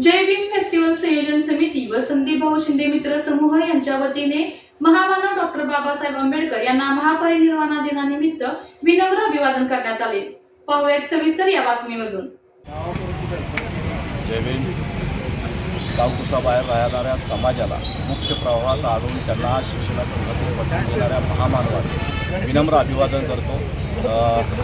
जय Bhim festival संयोजन समिती व संदीप भाऊ शिंदे मित्र समूह यांच्या वतीने महामानव डॉक्टर बाबासाहेब आंबेडकर यांना महापरिनिर्वाणा दिनानिमित्त विनम्र अभिवादन करण्यात आले. पाहूयात सविस्तर या बातमीमधून. जय भीम. गावकुसाबाहेर राहणाऱ्या समाजाला मुख्य प्रवाहात आणून त्यांना शिक्षणाचं महत्त्व पटवून देणाऱ्या महामानवाचे विनम्र अभिवादन करतो.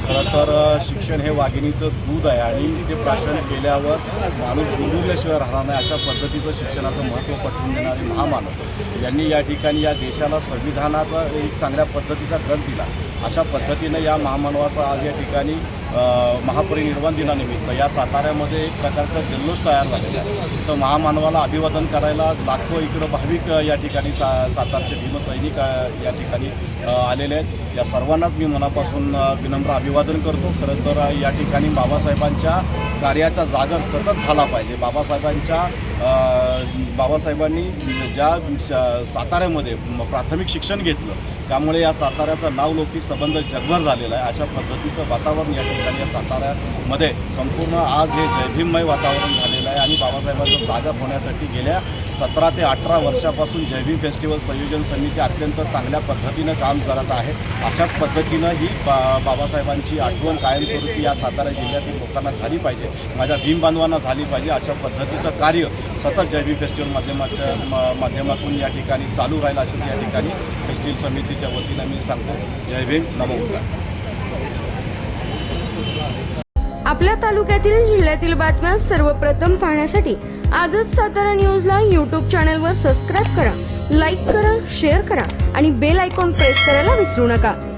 खरं तर शिक्षण हे वाघिणीचं दूध आहे आणि ते प्राशन केल्यावर माणूस गुंडुरल्याशिवाय राहणार नाही अशा पद्धतीचं शिक्षणाचं महत्त्व पटवून देणारे महामानव. यांनी या ठिकाणी या देशाला संविधानाचा एक चांगल्या पद्धतीचा ग्रंथ दिला. अशा पद्धतीनं या महामानवाचा आज या ठिकाणी महापरिनिर्वाण दिनानिमित्त या साताऱ्यामध्ये एक प्रकारचा जल्लोष तयार झालेला आहे. तर महामानवाला अभिवादन करायला लाखो इकडं भाविक या ठिकाणी सा सातारचे भीमसैनिक या ठिकाणी आलेले आहेत. या सर्वांनाच मी मनापासून विनम्र अभिवादन करतो. खरं तर या ठिकाणी बाबासाहेबांच्या कार्याचा जागर सतत झाला पाहिजे. बाबासाहेबांच्या बाबासाहेबांनी ज्या श- साताऱ्यामध्ये प्राथमिक शिक्षण घेतलं त्यामुळे या साताऱ्याचा नावलौकिक संबंध जगभर झालेला आहे. अशा पद्धतीचं वातावरण या ठिकाणी या साताऱ्यामध्ये संपूर्ण आज हे जयभीममय वातावरण झालेलं आहे आणि बाबासाहेबांचं जागर होण्यासाठी गेल्या सतरा ते अठरा वर्षापासून जयभीम फेस्टिवल संयोजन समिती अत्यंत चांगल्या पद्धतीनं काम करत आहे. अशाच पद्धतीनं ही बा बाबासाहेबांची आठवण कायमस्वरूपी या सातारा जिल्ह्यातील लोकांना झाली पाहिजे. माझ्या भीम बांधवांना झाली पाहिजे. अशा पद्धतीचं कार्य सतत जयभीम फेस्टिवल माध्यमाच्या म- माध्यमातून या ठिकाणी चालू राहील असं या ठिकाणी फेस्टिवल समितीच्या वतीनं मी सांगतो. जय नमोकार आपल्या तालुक्यातील जिल्ह्यातील बातम्या सर्वप्रथम पाहण्यासाठी आजच सातारा न्यूजला यूट्यूब चॅनलवर सबस्क्राईब करा लाईक करा शेअर करा आणि बेल आयकॉन प्रेस करायला विसरू नका.